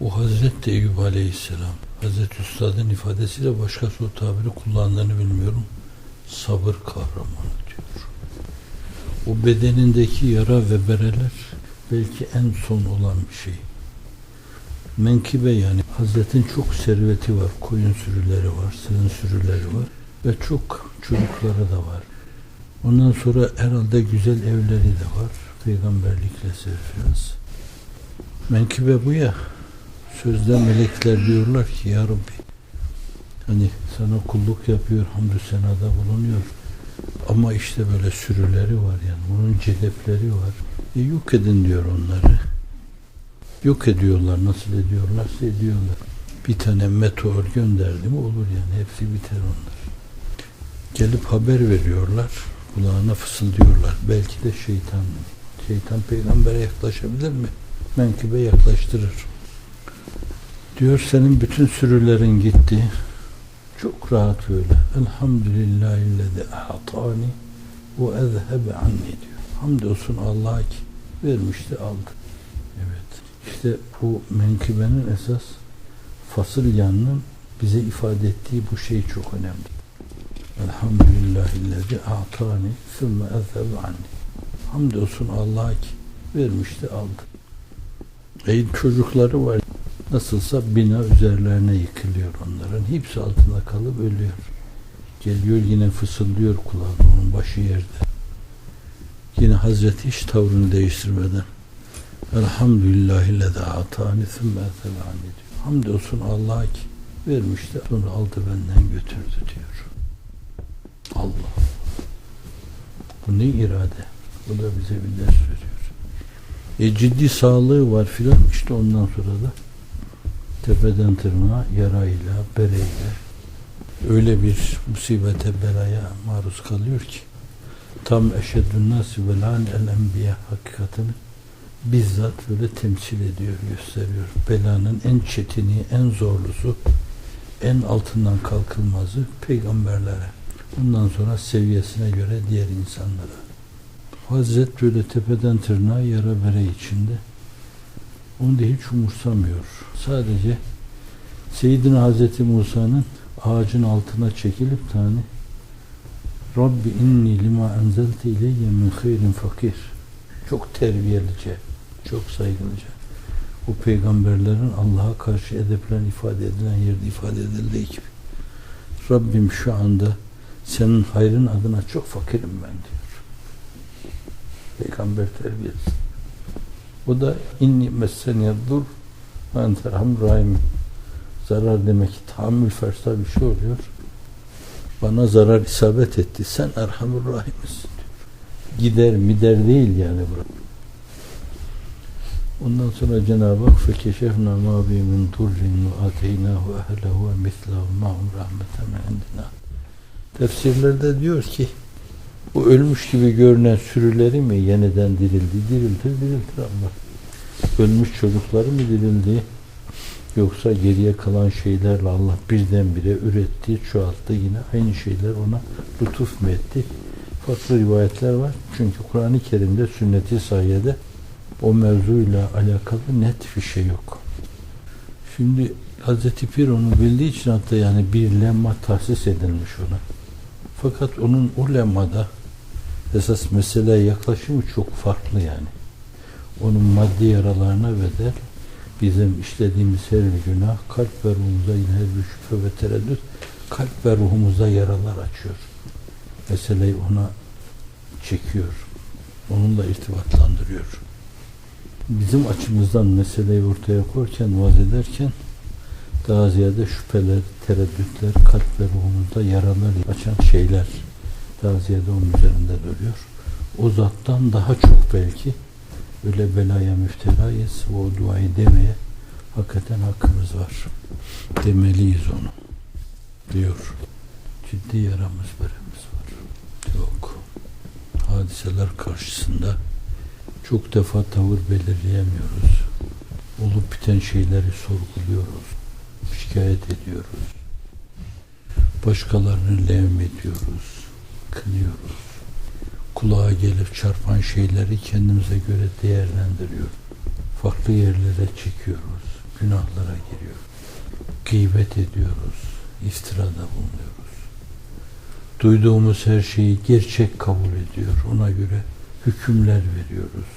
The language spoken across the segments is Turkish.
O Hazreti Eyüp Aleyhisselam, Hazreti Üstad'ın ifadesiyle başkası o tabiri kullandığını bilmiyorum. Sabır kahramanı diyor. O bedenindeki yara ve bereler belki en son olan bir şey. Menkibe yani Hazretin çok serveti var. Koyun sürüleri var, sığın sürüleri var ve çok çocukları da var. Ondan sonra herhalde güzel evleri de var. Peygamberlikle serfiraz. Menkibe bu ya. Sözde melekler diyorlar ki ya Rabbi hani sana kulluk yapıyor, hamdü senada bulunuyor. Ama işte böyle sürüleri var yani. Bunun cedepleri var. E yok edin diyor onları. Yok ediyorlar. Nasıl ediyorlarsa ediyorlar. Bir tane meteor gönderdi mi olur yani. Hepsi biter onlar. Gelip haber veriyorlar. Kulağına fısıldıyorlar. Belki de şeytan. Şeytan peygambere yaklaşabilir mi? Menkibe yaklaştırır. Diyor senin bütün sürülerin gitti. Çok rahat böyle. Elhamdülillahillezi ahatani ve ezhebe anni diyor. Hamdolsun Allah'a ki vermişti aldı. Evet. İşte bu menkibenin esas fasıl yanının bize ifade ettiği bu şey çok önemli. Elhamdülillahillezi ahatani sümme ezhebe anni. Hamdolsun Allah'a ki vermişti aldı. Ey çocukları var. Nasılsa bina üzerlerine yıkılıyor onların. Hepsi altında kalıp ölüyor. Geliyor yine fısıldıyor kulağına onun başı yerde. Yine Hazreti hiç tavrını değiştirmeden Elhamdülillahillezî atani sümme etebani diyor. Hamdolsun Allah'a ki vermişti sonra aldı benden götürdü diyor. Allah. Bu ne irade? Bu da bize bir ders veriyor. E ciddi sağlığı var filan işte ondan sonra da tepeden tırnağa yarayla, bereyle öyle bir musibete belaya maruz kalıyor ki tam eşeddün nasi velan el enbiya hakikatini bizzat böyle temsil ediyor, gösteriyor. Belanın en çetini, en zorlusu, en altından kalkılmazı peygamberlere. Ondan sonra seviyesine göre diğer insanlara. Hazret böyle tepeden tırnağa yara bere içinde. Onu da hiç umursamıyor. Sadece Seyyidina Hazreti Musa'nın ağacın altına çekilip tane Rabbi inni lima enzelte ileyye min hayrin fakir. Çok terbiyelice, çok saygılıca. Bu peygamberlerin Allah'a karşı edeplen ifade edilen yerde ifade edildiği gibi. Rabbim şu anda senin hayrın adına çok fakirim ben diyor. Peygamber terbiyesi. O da inni messeni dur ve enterham rahim. Zarar demek tahammül fersa bir şey oluyor. Bana zarar isabet etti. Sen erhamur rahimisin. Gider mider değil yani bu. Ondan sonra Cenab-ı Hak fekeşefna ma bi min durrin ve ateynahu ehlehu ve mislahu ma'hum rahmeten indina. Tefsirlerde diyor ki bu ölmüş gibi görünen sürüleri mi yeniden dirildi? Diriltir, diriltir Allah. Ölmüş çocukları mı dirildi? Yoksa geriye kalan şeylerle Allah birdenbire üretti, çoğalttı yine aynı şeyler ona lütuf mu etti? Farklı rivayetler var. Çünkü Kur'an-ı Kerim'de sünneti sayede o mevzuyla alakalı net bir şey yok. Şimdi Hazreti Pir onu bildiği için hatta yani bir lemma tahsis edilmiş ona. Fakat onun o lemmada esas meseleye yaklaşımı çok farklı yani. Onun maddi yaralarına bedel bizim işlediğimiz her bir günah kalp ve ruhumuza yine her bir şüphe ve tereddüt kalp ve ruhumuza yaralar açıyor. Meseleyi ona çekiyor. Onunla irtibatlandırıyor. Bizim açımızdan meseleyi ortaya koyarken, vaz ederken daha ziyade şüpheler, tereddütler, kalp ve ruhumuzda yaralar açan şeyler daha ziyade onun üzerinde duruyor. O zattan daha çok belki öyle belaya müfterayız ve o duayı demeye hakikaten hakkımız var. Demeliyiz onu. Diyor. Ciddi yaramız beremiz var. Yok. Hadiseler karşısında çok defa tavır belirleyemiyoruz. Olup biten şeyleri sorguluyoruz. Şikayet ediyoruz. Başkalarını levm ediyoruz. Kınıyoruz kulağa gelip çarpan şeyleri kendimize göre değerlendiriyor. Farklı yerlere çekiyoruz. günahlara giriyor. Gıybet ediyoruz, iftirada bulunuyoruz. Duyduğumuz her şeyi gerçek kabul ediyor. Ona göre hükümler veriyoruz.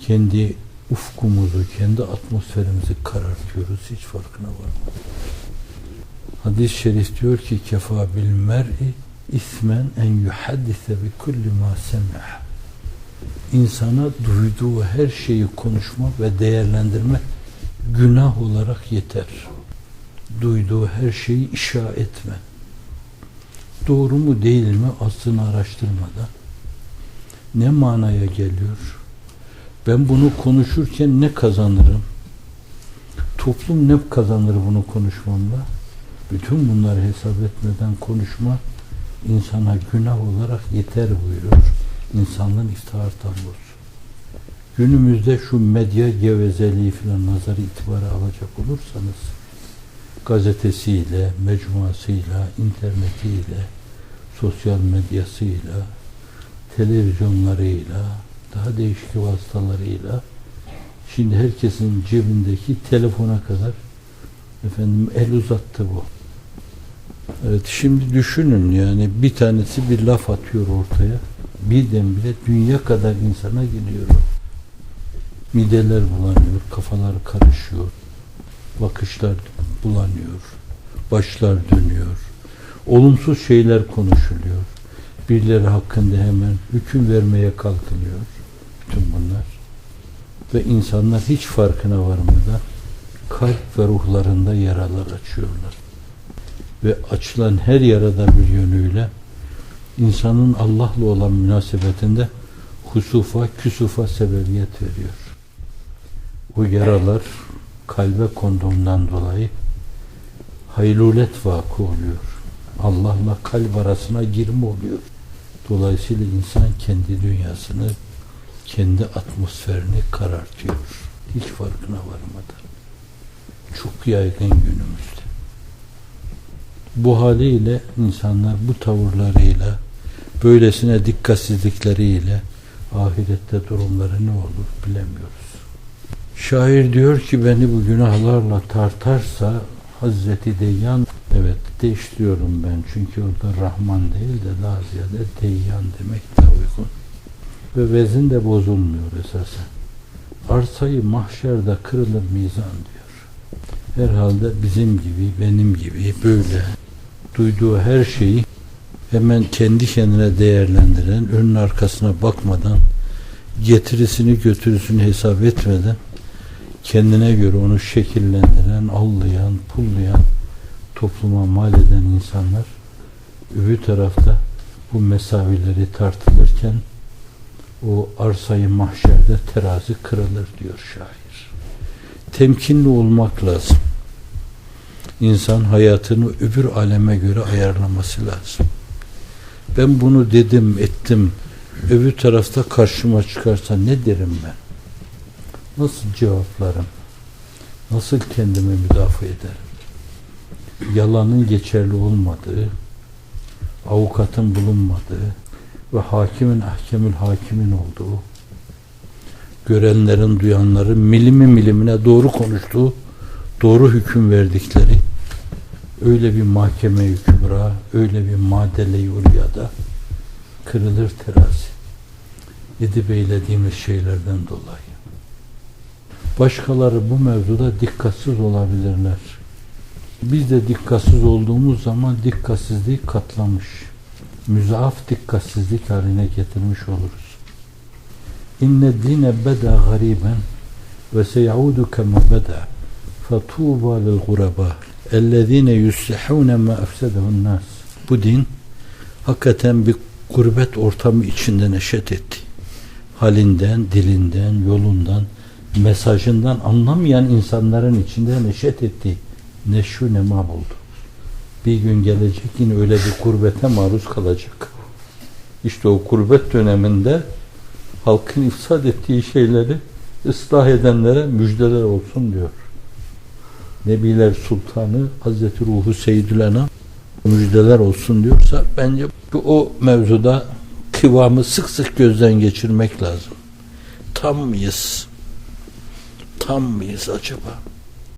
Kendi ufkumuzu, kendi atmosferimizi karartıyoruz. Hiç farkına varmadan. Hadis-i şerif diyor ki kefa bil mer'i ismen en yuhaddise bi kulli ma semi'a. İnsana duyduğu her şeyi konuşma ve değerlendirme günah olarak yeter. Duyduğu her şeyi işa etme. Doğru mu değil mi aslını araştırmadan ne manaya geliyor? Ben bunu konuşurken ne kazanırım? Toplum ne kazanır bunu konuşmamla? Bütün bunları hesap etmeden konuşma insana günah olarak yeter buyuruyor. İnsanlığın iftihar tablosu. Günümüzde şu medya gevezeliği filan nazarı itibara alacak olursanız gazetesiyle, mecmuasıyla, internetiyle, sosyal medyasıyla, televizyonlarıyla, daha değişik vasıtalarıyla şimdi herkesin cebindeki telefona kadar efendim el uzattı bu. Evet şimdi düşünün yani bir tanesi bir laf atıyor ortaya. Birdenbire dünya kadar insana gidiyor. o. Mideler bulanıyor, kafalar karışıyor, bakışlar bulanıyor, başlar dönüyor. Olumsuz şeyler konuşuluyor. Birileri hakkında hemen hüküm vermeye kalkılıyor. Bütün bunlar. Ve insanlar hiç farkına varmadan kalp ve ruhlarında yaralar açıyorlar. Ve açılan her yarada bir yönüyle insanın Allah'la olan münasebetinde husufa, küsufa sebebiyet veriyor. O yaralar kalbe konduğundan dolayı haylulet vakı oluyor. Allah'la kalp arasına girme oluyor. Dolayısıyla insan kendi dünyasını, kendi atmosferini karartıyor. Hiç farkına varmadan. Çok yaygın günümüzde. Bu haliyle insanlar bu tavırlarıyla, böylesine dikkatsizlikleriyle ahirette durumları ne olur bilemiyoruz. Şair diyor ki beni bu günahlarla tartarsa Hazreti Deyyan evet değiştiriyorum ben çünkü orada Rahman değil de daha ziyade Deyyan demek daha uygun. Ve vezin de bozulmuyor esasen. Arsayı mahşerde kırılır mizan diyor. Herhalde bizim gibi, benim gibi böyle duyduğu her şeyi hemen kendi kendine değerlendiren, önün arkasına bakmadan, getirisini götürüsünü hesap etmeden kendine göre onu şekillendiren, allayan, pullayan, topluma mal eden insanlar öbür tarafta bu mesavileri tartılırken o arsayı mahşerde terazi kırılır diyor şair. Temkinli olmak lazım. İnsan hayatını öbür aleme göre ayarlaması lazım. Ben bunu dedim, ettim. Öbür tarafta karşıma çıkarsa ne derim ben? Nasıl cevaplarım? Nasıl kendimi müdafaa ederim? Yalanın geçerli olmadığı, avukatın bulunmadığı ve hakimin ahkemül hakimin olduğu, görenlerin, duyanların milimi milimine doğru konuştuğu, doğru hüküm verdikleri, öyle bir mahkeme-i kübra, öyle bir madele-i ulyada kırılır terazi. Edip eylediğimiz şeylerden dolayı. Başkaları bu mevzuda dikkatsiz olabilirler. Biz de dikkatsiz olduğumuz zaman dikkatsizliği katlamış, müzaaf dikkatsizlik haline getirmiş oluruz. İnne dine beda gariben ve seyaudu kema beda fetuba lil guraba ellezine yuslihune ma efsedehun nas. Bu din hakikaten bir gurbet ortamı içinde neşet etti. Halinden, dilinden, yolundan, mesajından anlamayan insanların içinde neşet etti. Neşru nema buldu. Bir gün gelecek yine öyle bir gurbete maruz kalacak. İşte o gurbet döneminde halkın ifsad ettiği şeyleri ıslah edenlere müjdeler olsun diyor. Nebiler Sultanı Hazreti Ruhu Seyyidül Enam müjdeler olsun diyorsa bence o mevzuda kıvamı sık sık gözden geçirmek lazım. Tam mıyız? Tam mıyız acaba?